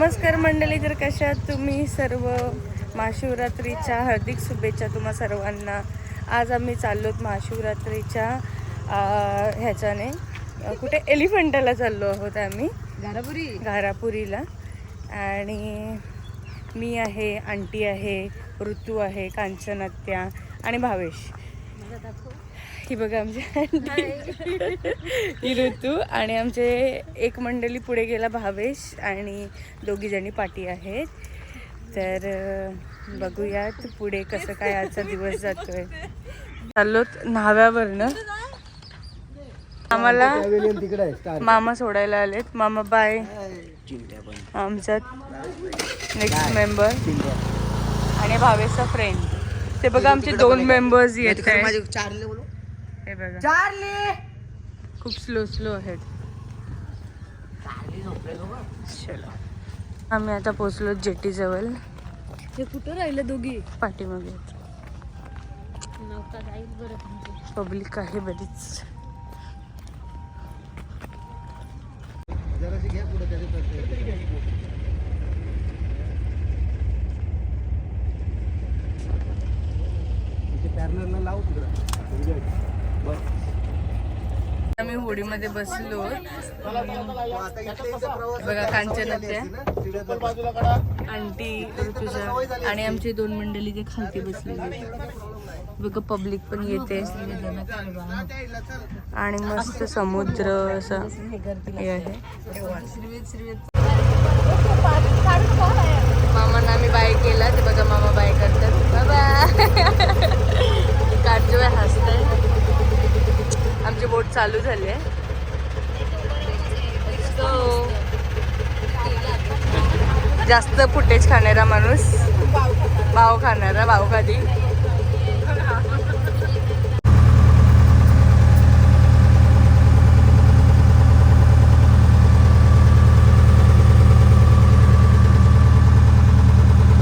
नमस्कार मंडळी तर कशा तुम्ही सर्व? महाशिवरात्रीच्या हार्दिक शुभेच्छा तुम्हा सर्वांना. आज आम्ही चाललोत महाशिवरात्रीच्या ह्याच्याने. कुठे? एलिफंटाला चाललो आहोत आम्ही. घारापुरी. घारापुरीला. आणि मी आहे आंटी आहे ऋतू आहे कांचनात्या आणि भावेश. ही बघा आमची आंटी. ही ऋतू आणि आमचे एक मंडळी पुढे गेला भावेश आणि दोघी जणी पाठी आहेत. तर बघूयात पुढे कसं काय आजचा दिवस जातोय. चाललोत न्हाव्यावरनं. आम्हाला मामा सोडायला आलेत. मामा बाय आमचा नेक्स्ट मेंबर आणि भावेशचा फ्रेंड ते बघा आमचे दोन मेंबर्स येत आहेत. हे बघा. चारले! खूप स्लो स्लो आहेत. चलो. आम्ही आता पोचलो जेटी जवळ हे कुठं राहिलं दोघी? पाठीमागे. नौका जाईल बरं पब्लिक आहे बरीच. पॅरलरला लावू तिकडं. आम्ही होडीमध्ये बसलो. बघा कांचनात्या आंटी ऋतुजा आणि आमची दोन मंडळी जे खालती बसलेली बघा पब्लिक पण येते. आणि मस्त समुद्र असं हे आहे. मामांना आम्ही बाय केला. ते बघा मामा बाय करतात. बाबा काजू आहे हसतंय आमची बोट चालू झाली. आहे जास्त फुटेज खाणारा माणूस भाव खाणारा भाव खादी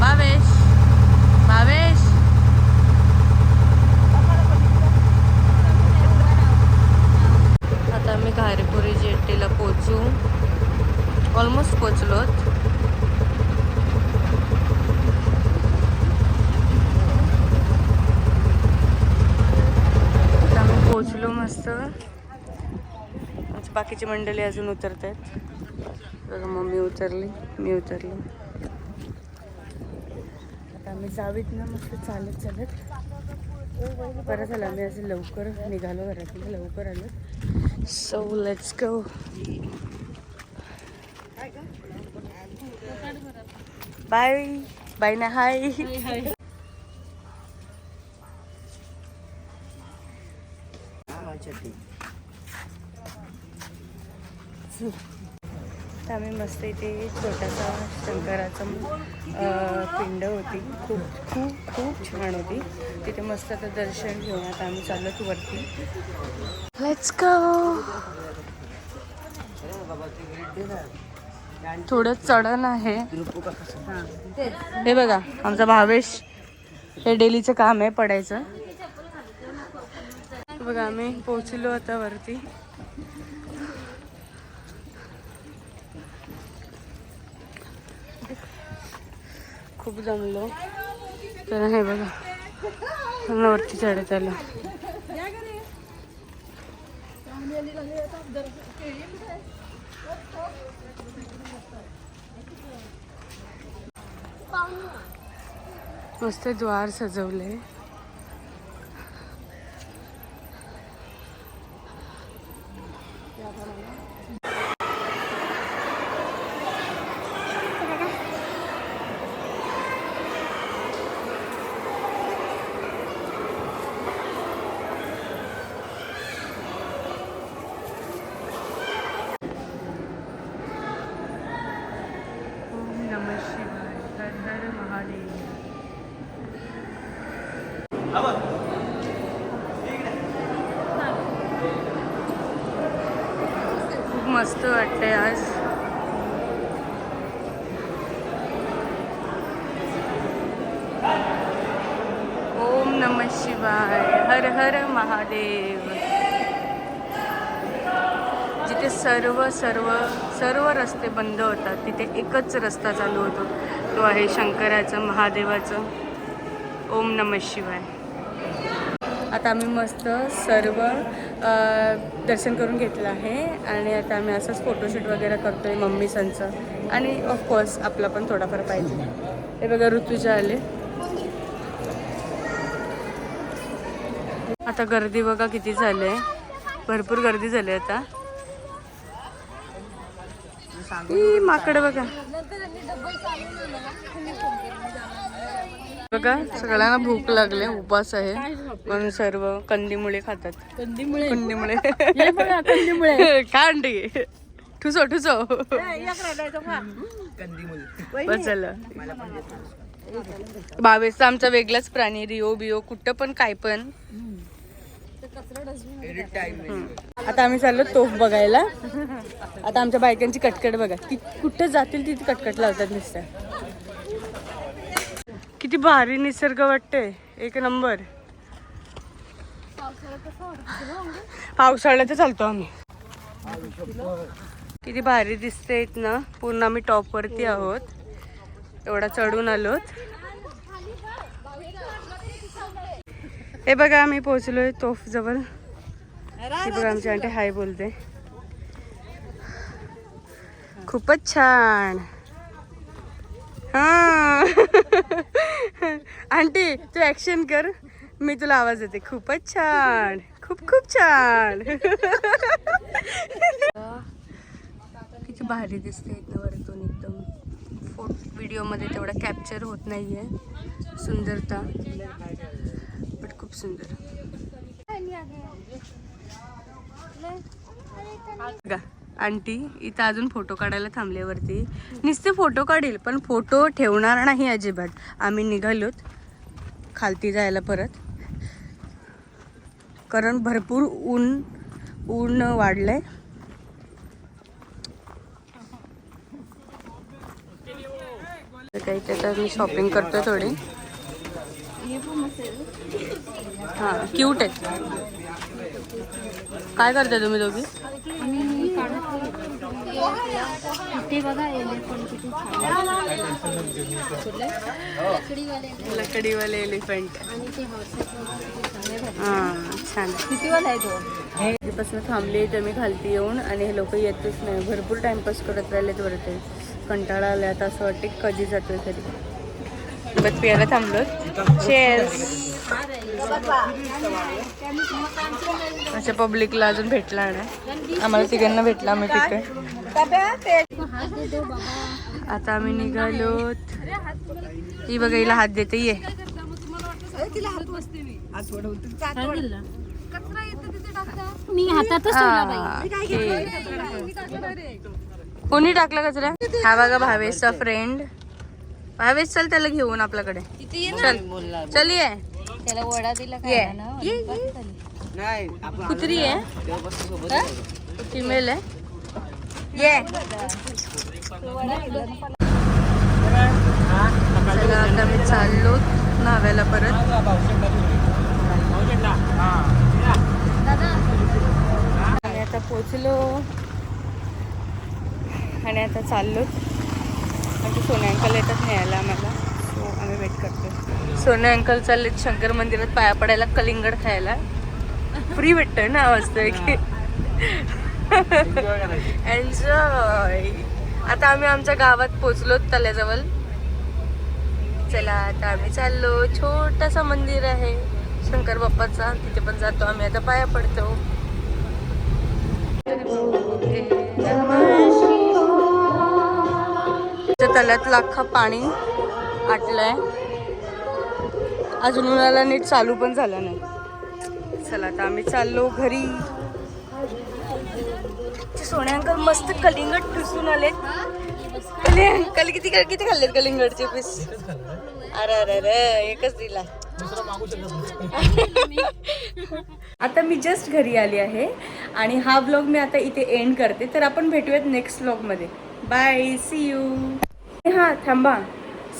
भावेश भावेश आता आम्ही घारेपुरी जेटीला पोचू ऑलमोस्ट पोचलो आता आम्ही पोचलो मस्त. बाकीची मंडळी अजून उतरत आहेत बघा मम्मी उतरली मी उतरली. आता आम्ही जावीत ना मस्त चालत चालत. बरं झालं आम्ही असं लवकर निघालो घरातून लवकर आलो. So let's go bye bye ना हाय आम्ही मस्त इथे छोटासा शंकराचा पिंड होती. खूप खूप खूप छान होती. तिथे मस्त आता दर्शन घेऊन आता आम्ही. चाललो वरती. लेट्स गो थोडं चढण आहे. हे बघा आमचा भावेश हे डेलीचं काम आहे पडायचं. बघा आम्ही पोचलो आता वरती. खूप जमलो. तर हे बघा वरती चढत आलं. मस्त द्वार सजवले ओम नमः शिवाय हर हर महादेव खूप मस्त वाटतंय आज. ओम नमः शिवाय हर हर महादेव. जिथे सर्व सर्व सर्व रस्ते बंद होतात तिथे एकच रस्ता चालू होतो. तो आहे शंकराचं महादेवाचं. ओम नम शिवाय. आता आम्ही मस्त सर्व दर्शन करून घेतलं आहे. आणि आता आम्ही असंच फोटोशूट वगैरे करतोय मम्मी संचं आणि ऑफकोर्स आपला पण थोडाफार पाहिजे. हे बघा ऋतुजा आले. आता गर्दी बघा किती झाली आहे भरपूर गर्दी झाली आहे आता माकड बघा. बघा सगळ्यांना भूक लागले उपास आहे. म्हणून सर्व कंदीमुळे खातात. कंदीमुळे? कंदीमुळे. हे बघा कंदीमुळे. काय अंडी ठुसो. ठुसो बस झालं. भावेशचा आमचा वेगळाच प्राणी रिओ बिओ कुठं पण काय पण. आता आम्ही चाललो तोफ बघायला. आता आमच्या बायकांची कटकट बघा. ती कुठं जातील तिथे कटकट लावतात नुसत्या. किती भारी निसर्ग वाटते एक नंबर. पावसाळ्यात चालतो आम्ही. किती भारी दिसते ना. पूर्ण आम्ही टॉप वरती आहोत. एवढा चढून आलोत. हे बघा आम्ही पोहोचलोय तोफ जवळ. ही बघा आमची आंटी हाय बोलते. खूपच छान. हा. आंटी तू ऍक्शन कर. मी तुला आवाज येते खूपच छान. खूप खूप छान. किती भारी दिसते इथनं वरतून एकदम. फोट व्हिडिओमध्ये तेवढा कॅप्चर होत नाहीये. सुंदरता. बट खूप सुंदर. आंटी इथं अजून फोटो काढायला थांबल्यावरती. नुसते फोटो काढील पण फोटो ठेवणार नाही अजिबात. आम्ही निघालोत. खालती जायला परत. कारण भरपूर ऊन ऊन वाढलंय. तर काही त्याच्यात मी शॉपिंग करतो थोडी. हां क्यूट आहे काय करताय तुम्ही दोघी? ते बघा एलिफंट किती लकडीवाले लकडीवाले एलिफंट. हां छान. कितीवाला आहे तो आधीपासून थांबली तर मी खालती येऊन आणि हे लोक येतच नाही. भरपूर टाइमपास करत राहिलेत वरते. कंटाळा आला आता असं वाटते की कधी जातोय तरी. बस पियाला थांबलो चेअर्स अशा पब्लिकला अजून भेटला नाही. आम्हाला तिघांना भेटला आम्ही तिकडे आता आम्ही निघालोत ही बघा हिला हात देते ये. मी हातातच हे. कोणी टाकला कचरा हा बघा भावेशचा फ्रेंड भावेश चल त्याला घेऊन आपल्याकडे. चल. चल ये. त्याला वडा दिला ये. ना. ये, ये. कुत्री आहे. फिमेल आहे. ये. चला आता मी चाललो न्हाव्याला परत. आणि आता पोचलो. आणि आता चाललोच म्हणजे सोन्या अंकल येतात न्यायला आम्हाला. सो आम्ही वेट करतो सोन्या अंकल चाललेत शंकर मंदिरात पाया पडायला कलिंगड खायला. फ्री भेटतोय ना वाजतोय की एन्जॉय आता आम्ही आमच्या गावात पोचलो तल्याजवळ चला आता आम्ही चाललो. छोटासा मंदिर आहे. शंकर बाप्पाचा. तिथे पण जातो आम्ही. आता पाया पडतो. त्या तल्यातलं अख्खा पाणी आटलंय. अजून उन्हाला नीट चालू पण झालं नाही. चला आता आम्ही चाललो घरी. ते सोन्या अंकल मस्त कलिंगड ठुसून आलेत. कली अंकल किती किती खाल्लेत कलिंगडचे पीस अरे अरे अरे एकच दिला. आता मी जस्ट घरी आली आहे आणि हा ब्लॉग मी आता इथे एंड करते. तर आपण भेटूयात नेक्स्ट ब्लॉगमध्ये बाय सी यू हां थांबा.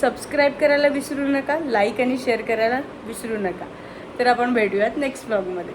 सबस्क्राईब करायला विसरू नका लाईक आणि शेअर करायला विसरू नका. तर आपण भेटूयात नेक्स्ट ब्लॉगमध्ये